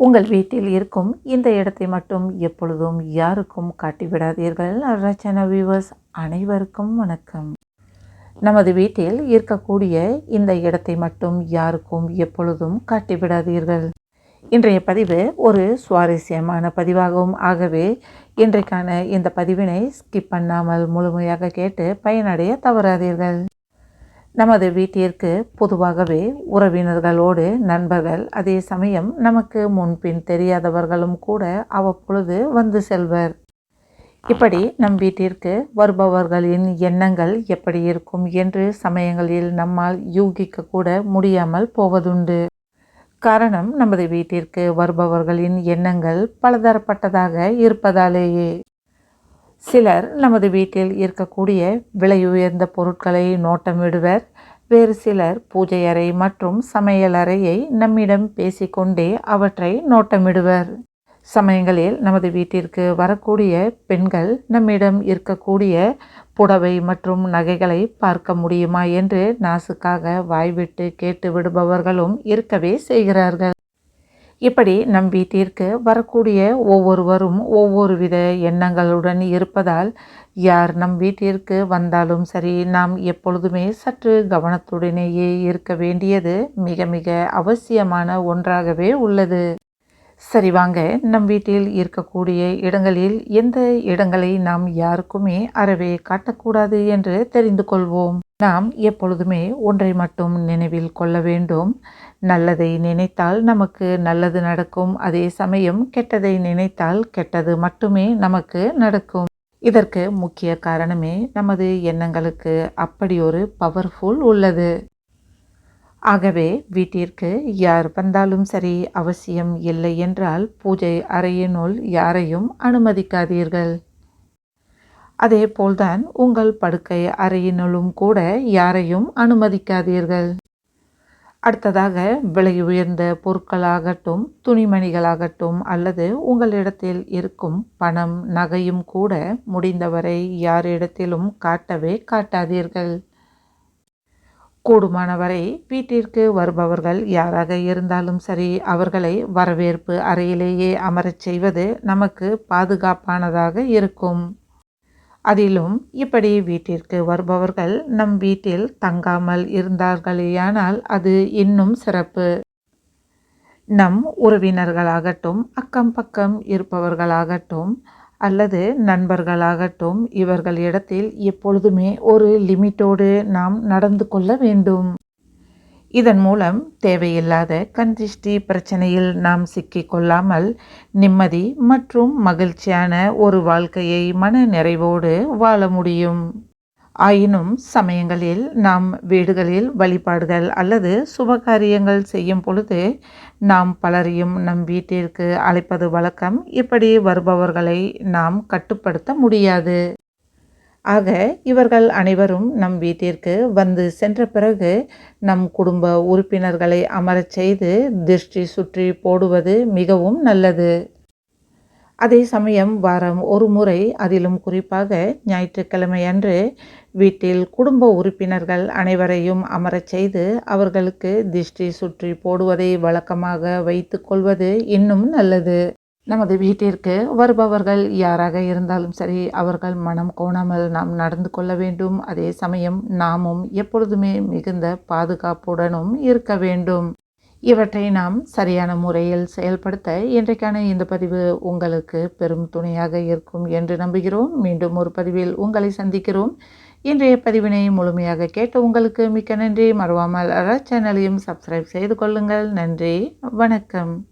உங்கள் வீட்டில் இருக்கும் இந்த இடத்தை மட்டும் எப்பொழுதும் யாருக்கும் காட்டிவிடாதீர்கள். ரச்சனா வியூவர்ஸ் அனைவருக்கும் வணக்கம். நமது வீட்டில் இருக்கக்கூடிய இந்த இடத்தை மட்டும் யாருக்கும் எப்பொழுதும் காட்டிவிடாதீர்கள். இன்றைய பதிவு ஒரு சுவாரஸ்யமான பதிவாகவும் ஆகவே இன்றைக்கான இந்த பதிவினை ஸ்கிப் பண்ணாமல் முழுமையாக கேட்டு பயனடைய தவறாதீர்கள். நமது வீட்டிற்கு பொதுவாகவே உறவினர்களோடு நண்பர்கள் அதே சமயம் நமக்கு முன்பின் தெரியாதவர்களும் கூட அவ்வப்பொழுது வந்து செல்வர். இப்படி நம் வீட்டிற்கு வருபவர்களின் எண்ணங்கள் எப்படி இருக்கும் என்று சமயங்களில் நம்மால் யூகிக்க கூட முடியாமல் போவதுண்டு. காரணம் நமது வீட்டிற்கு வருபவர்களின் எண்ணங்கள் பலதரப்பட்டதாக இருப்பதாலேயே. சிலர் நமது வீட்டில் இருக்கக்கூடிய விலையுயர்ந்த பொருட்களை நோட்டமிடுவர். வேறு சிலர் பூஜை அறை மற்றும் சமையலறையை நம்மிடம் பேசிக்கொண்டே அவற்றை நோட்டமிடுவர். சமயங்களில் நமது வீட்டிற்கு வரக்கூடிய பெண்கள் நம்மிடம் இருக்கக்கூடிய புடவை மற்றும் நகைகளை பார்க்க முடியுமா என்று நாசுக்காக வாய்விட்டு கேட்டு விடுபவர்களும் இருக்கவே செய்கிறார்கள். இப்படி நம் வீட்டிற்கு வரக்கூடிய ஒவ்வொருவரும் ஒவ்வொரு வித எண்ணங்களுடன் இருப்பதால் யார் நம் வீட்டிற்கு வந்தாலும் சரி நாம் எப்பொழுதுமே சற்று கவனத்துடனேயே இருக்க வேண்டியது மிக மிக அவசியமான ஒன்றாகவே உள்ளது. சரி வாங்க நம் வீட்டில் இருக்கக்கூடிய இடங்களில் எந்த இடங்களை நாம் யாருக்குமே அறவே காட்டக்கூடாது என்று தெரிந்து கொள்வோம். நாம் எப்பொழுதுமே ஒன்றை மட்டும் நினைவில் கொள்ள வேண்டும். நல்லதை நினைத்தால் நமக்கு நல்லது நடக்கும். அதே சமயம் கெட்டதை நினைத்தால் கெட்டது மட்டுமே நமக்கு நடக்கும். இதற்கு முக்கிய காரணமே நமது எண்ணங்களுக்கு அப்படி ஒரு பவர்ஃபுல் உள்ளது. ஆகவே வீட்டிற்கு யார் வந்தாலும் சரி அவசியம் இல்லை என்றால் பூஜை அறையினுள் யாரையும் அனுமதிக்காதீர்கள். அதே போல்தான் உங்கள் படுக்கை அறையினுள்ளும் கூட யாரையும் அனுமதிக்காதீர்கள். அடுத்ததாக விலை உயர்ந்த பொருட்களாகட்டும் துணிமணிகளாகட்டும் அல்லது உங்களிடத்தில் இருக்கும் பணம் நகையும் கூட முடிந்தவரை யாரிடத்திலும் காட்டவே காட்டாதீர்கள். கூடுமானவரை வீட்டிற்கு வருபவர்கள் யாராக இருந்தாலும் சரி அவர்களை வரவேற்பு அறையிலேயே அமரச் செய்வது நமக்கு பாதுகாப்பானதாக இருக்கும். அதிலும் இப்படி வீட்டிற்கு வருபவர்கள் நம் வீட்டில் தங்காமல் இருந்தார்களேயானால் அது இன்னும் சிறப்பு. நம் உறவினர்களாகட்டும் அக்கம் பக்கம் இருப்பவர்களாகட்டும் அல்லது நண்பர்களாகட்டும் இவர்களிடத்தில் எப்பொழுதுமே ஒரு லிமிட்டோடு நாம் நடந்து கொள்ள வேண்டும். இதன் மூலம் தேவையில்லாத கந்திஷ்டி பிரச்சனையில் நாம் சிக்கிக்கொள்ளாமல் நிம்மதி மற்றும் மகிழ்ச்சியான ஒரு வாழ்க்கையை மன நிறைவோடு வாழ முடியும். ஆயினும் சமயங்களில் நாம் வீடுகளில் வழிபாடுகள் அல்லது சுபகாரியங்கள் செய்யும் பொழுது நாம் பலரையும் நம் வீட்டிற்கு அழைப்பது வழக்கம். இப்படி வருபவர்களை நாம் கட்டுப்படுத்த முடியாது. ஆக இவர்கள் அனைவரும் நம் வீட்டிற்கு வந்து சென்ற பிறகு நம் குடும்ப உறுப்பினர்களை அமரச் செய்து திருஷ்டி சுற்றி போடுவது மிகவும் நல்லது. அதே சமயம் வாரம் ஒரு முறை அதிலும் குறிப்பாக ஞாயிற்றுக்கிழமை அன்று வீட்டில் குடும்ப உறுப்பினர்கள் அனைவரையும் அமரச் செய்து அவர்களுக்கு திருஷ்டி சுற்றி போடுவதை வழக்கமாக வைத்து கொள்வது இன்னும் நல்லது. நமது வீட்டிற்கு வருபவர்கள் யாராக இருந்தாலும் சரி அவர்கள் மனம் கோணாமல் நாம் நடந்து கொள்ள வேண்டும். அதே சமயம் நாமும் எப்பொழுதுமே மிகுந்த பாதுகாப்புடனும் இருக்க வேண்டும். இவற்றை நாம் சரியான முறையில் செயல்படுத்த இன்றைக்கான இந்த பதிவு உங்களுக்கு பெரும் துணையாக இருக்கும் என்று நம்புகிறோம். மீண்டும் ஒரு பதிவில் உங்களை சந்திக்கிறோம். இன்றைய பதிவினை முழுமையாக கேட்ட உங்களுக்கு மிக்க நன்றி. மறவாமல் சேனலையும் சப்ஸ்கிரைப் செய்து கொள்ளுங்கள். நன்றி. வணக்கம்.